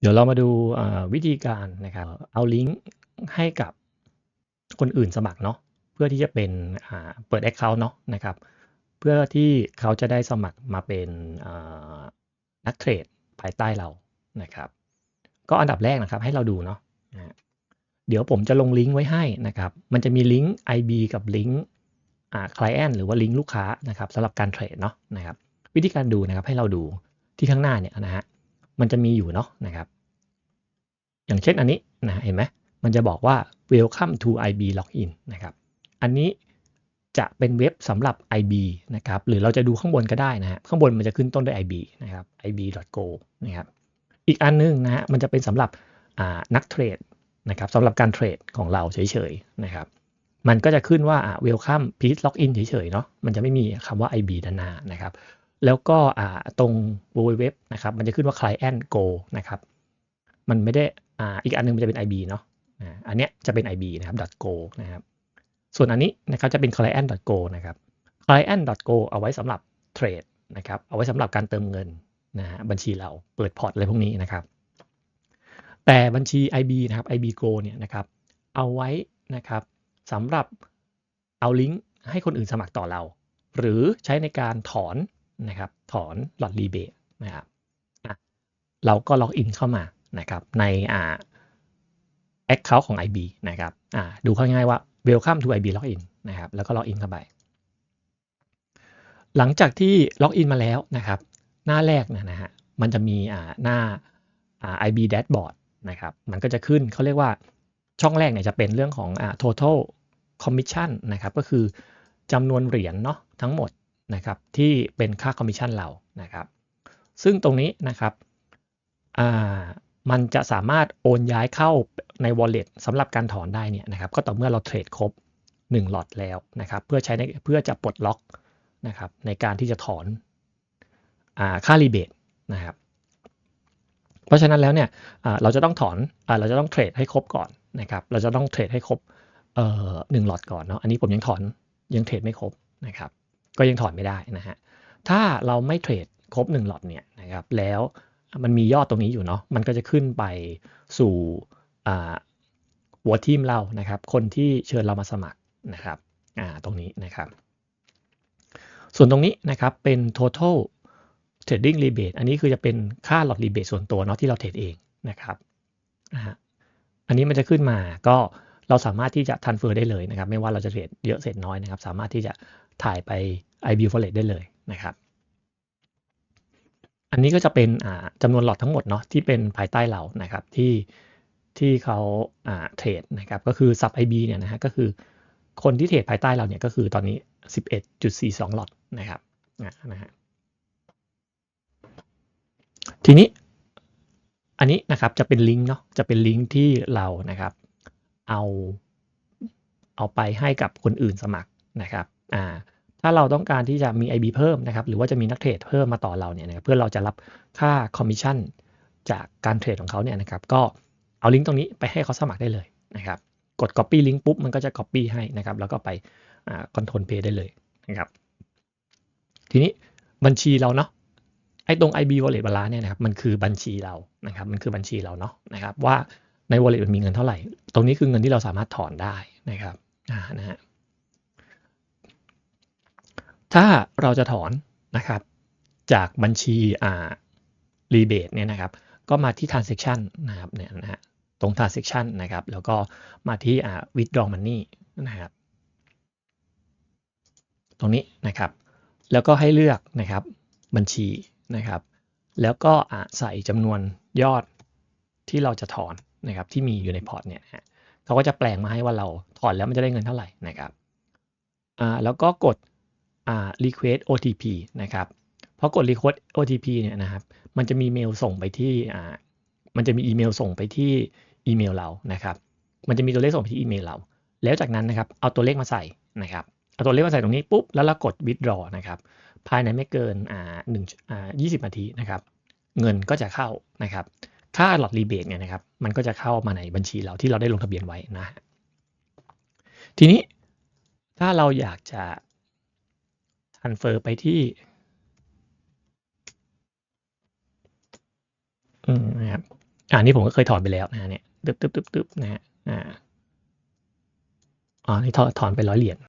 เดี๋ยวเรามาดูวิธีการนะครับเอาลิงก์ให้กับคนอื่นสมัครเนาะเพื่อที่จะเป็นเปิด Account เนาะนะครับ เพื่อที่เขาจะได้สมัครมาเป็นนักเทรดภายใต้เรานะครับ ก็อันดับแรกนะครับให้เราดูเนาะนะเดี๋ยวผมจะลงลิงก์ไว้ให้นะครับ มันจะมีลิงก์ IB กับลิงก์อ่า client หรือว่าลิงก์ลูกค้านะครับสำหรับการเทรดเนาะนะครับ วิธีการดูนะครับให้เราดูที่ข้างหน้าเนี่ยนะฮะ มันจะมีอยู่เนาะนะครับ อย่างเช่นอันนี้นะเห็นไหมมันจะบอกว่า welcome to IB login นะครับ อันนี้จะเป็นเว็บสำหรับ IB นะครับ หรือเราจะดูข้างบนก็ได้นะฮะข้างบนมันจะขึ้นต้นด้วย IB นะครับ ib.go นะครับ อีกอันนึงนะฮะมันจะเป็นสำหรับนักเทรดนะครับสำหรับการเทรดของเราเฉยๆนะครับ มันก็จะขึ้นว่าอ่า welcome please login เฉยๆเนาะมันจะไม่มีคำว่า IB ด้านหน้านะครับ แล้วก็ตรง www นะครับ มันจะขึ้นว่า client go นะครับ มันไม่ได้ออีกอันนึงมันจะเป็น IB เนาะอันเนี้ยจะเป็น IB นะครับ .go นะครับ ส่วนอันนี้นะครับจะเป็น client .go นะครับ client .go เอาไว้สำหรับเทรดนะครับ เอาไว้สำหรับการเติมเงินนะฮะบัญชีเราเปิดพอร์ตอะไรพวกนี้นะครับ แต่บัญชี IB นะครับ IB Go เนี่ยนะครับ เอาไว้นะครับสำหรับเอาลิงก์ให้คนอื่นสมัครต่อเรา หรือใช้ในการถอน นะครับถอนหลอดรีเบทนะครับเราก็ล็อกอินเข้ามานะครับในอ่า Account ของ IB นะครับอ่าดูเขาง่ายๆว่า Welcome to IB Login นะครับแล้วก็ล็อกอินเข้าไป หลังจากที่ล็อกอินมาแล้วนะครับหน้าแรกนะนะฮะมันจะมีอ่าหน้าอ่า IB Dashboard นะครับมันก็จะขึ้นเขาเรียกว่าช่องแรกเนี่ยจะเป็นเรื่องของอ่า total commission นะครับก็คือจำนวนเหรียญเนาะทั้งหมด นะครับที่เป็นค่าคอมมิชชั่นเรานะครับ ซึ่งตรงนี้นะครับมันจะสามารถโอนย้ายเข้าใน wallet สำหรับการถอนได้เนี่ยนะครับก็ต่อเมื่อเราเทรดครบ1หลอตแล้วนะครับเพื่อใช้ในเพื่อจะปลดล็อกนะครับในการที่จะถอนอค่ารีเบทนะครับเพราะฉะนั้นแล้วเนี่ยเราจะต้องถอนอเราจะต้องเทรดให้ครบก่อนนะครับเราจะต้องเทรดให้ครบหนึ่งหลอตก่อนเนาะอันนี้ผมยังถอนยังเทรดไม่ครบนะครับ ก็ยังถอนไม่ได้นะฮะถ้าเราไม่เทรดครบ1หลอตเนี่ยนะครับแล้วมันมียอดตรงนี้อยู่เนาะมันก็จะขึ้นไปสู่อ่าหัวทีมเรานะครับ คนที่เชิญเรามาสมัครนะครับอ่าตรงนี้นะครับ ส่วนตรงนี้นะครับเป็น total trading rebate อันนี้คือจะเป็นค่าหลอด rebate ส่วนตัวเนาะที่เราเทรดเองนะครับอันนี้มันจะขึ้นมาก็เราสามารถที่จะ transfer ได้เลยนะครับ ไม่ว่าเราจะเทรดเยอะเสร็จน้อยนะครับ สามารถที่จะถ่ายไป IB Wallet ได้เลยนะครับ อันนี้ก็จะเป็นจำนวนหลอดทั้งหมดเนาะที่เป็นภายใต้เรานะครับที่ที่เขาเทรดนะครับก็คือ sub IB เนี่ยนะฮะก็คือคนที่เทรดภายใต้เราเนี่ยก็คือตอนนี้ 11.42 หลอดนะครับนะฮะทีนี้อันนี้นะครับจะเป็นลิงก์เนาะจะเป็นลิงก์ที่เรานะครับเอาเอาไปให้กับคนอื่นสมัครนะครับอ่า ถ้าเราต้องการที่จะมี IB เพิ่มนะครับ หรือว่าจะมีนักเทรดเพิ่มมาต่อเราเนี่ยนะครับเพื่อเราจะรับค่าคอมมิชชั่นจากการเทรดของเขาเนี่ยนะครับ ก็เอาลิงก์ตรงนี้ไปให้เขาสมัครได้เลยนะครับ กด copy ลิงก์ปุ๊บมันก็จะ copy ให้นะครับ แล้วก็ไปอ่า control pay ได้เลยนะครับ ทีนี้บัญชีเราเนาะไอ้ตรง IB wallet balance เนี่ยนะครับมันคือบัญชีเรานะครับ มันคือบัญชีเราเนาะนะครับ ว่าใน wallet มันมีเงินเท่าไหร่ ตรงนี้คือเงินที่เราสามารถถอนได้นะครับอ่านะฮะ ถ้าเราจะถอนนะครับจากบัญชีอ่า rebate เนี่ยนะครับก็มาที่ transaction นะครับเนี่ยนะฮะตรง transaction นะครับ แล้วก็มาที่อ่า withdraw money นะครับ ตรงนี้นะครับ แล้วก็ให้เลือกนะครับบัญชีนะครับ แล้วก็อ่าใส่จำนวนยอดที่เราจะถอนนะครับที่มีอยู่ในพอร์ตเนี่ยฮะเขาก็จะแปลงมาให้ว่าเราถอนแล้วมันจะได้เงินเท่าไหร่นะครับอ่าแล้วก็กด request OTP นะครับพอกด request OTP เนี่ยนะครับ มันจะมีเมลส่งไปที่อ่ามันจะมีอีเมลส่งไปที่อีเมลเรานะครับ มันจะมีตัวเลขส่งไปที่อีเมลเรา แล้วจากนั้นนะครับ เอาตัวเลขมาใส่นะครับ เอาตัวเลขมาใส่ตรงนี้ปุ๊บ แล้วเรากด withdraw นะครับ ภายในไม่เกินอ่าหนึ่งอ่ายี่สิบนาทีนะครับ เงินก็จะเข้านะครับ ค่าหลอดรีเบทเนี่ยนะครับ มันก็จะเข้ามาในบัญชีเราที่เราได้ลงทะเบียนไว้นะฮะทีนี้ถ้าเราอยากจะ transfer ไปที่อืมนะครับอันนี้ผมก็เคยถอนไปแล้วนะฮะเนี่ยตึ๊บตึ๊บตึ๊บตึ๊บนะฮะอ่าอ๋อนี่ถอนถอนไปร้อยเหรียญ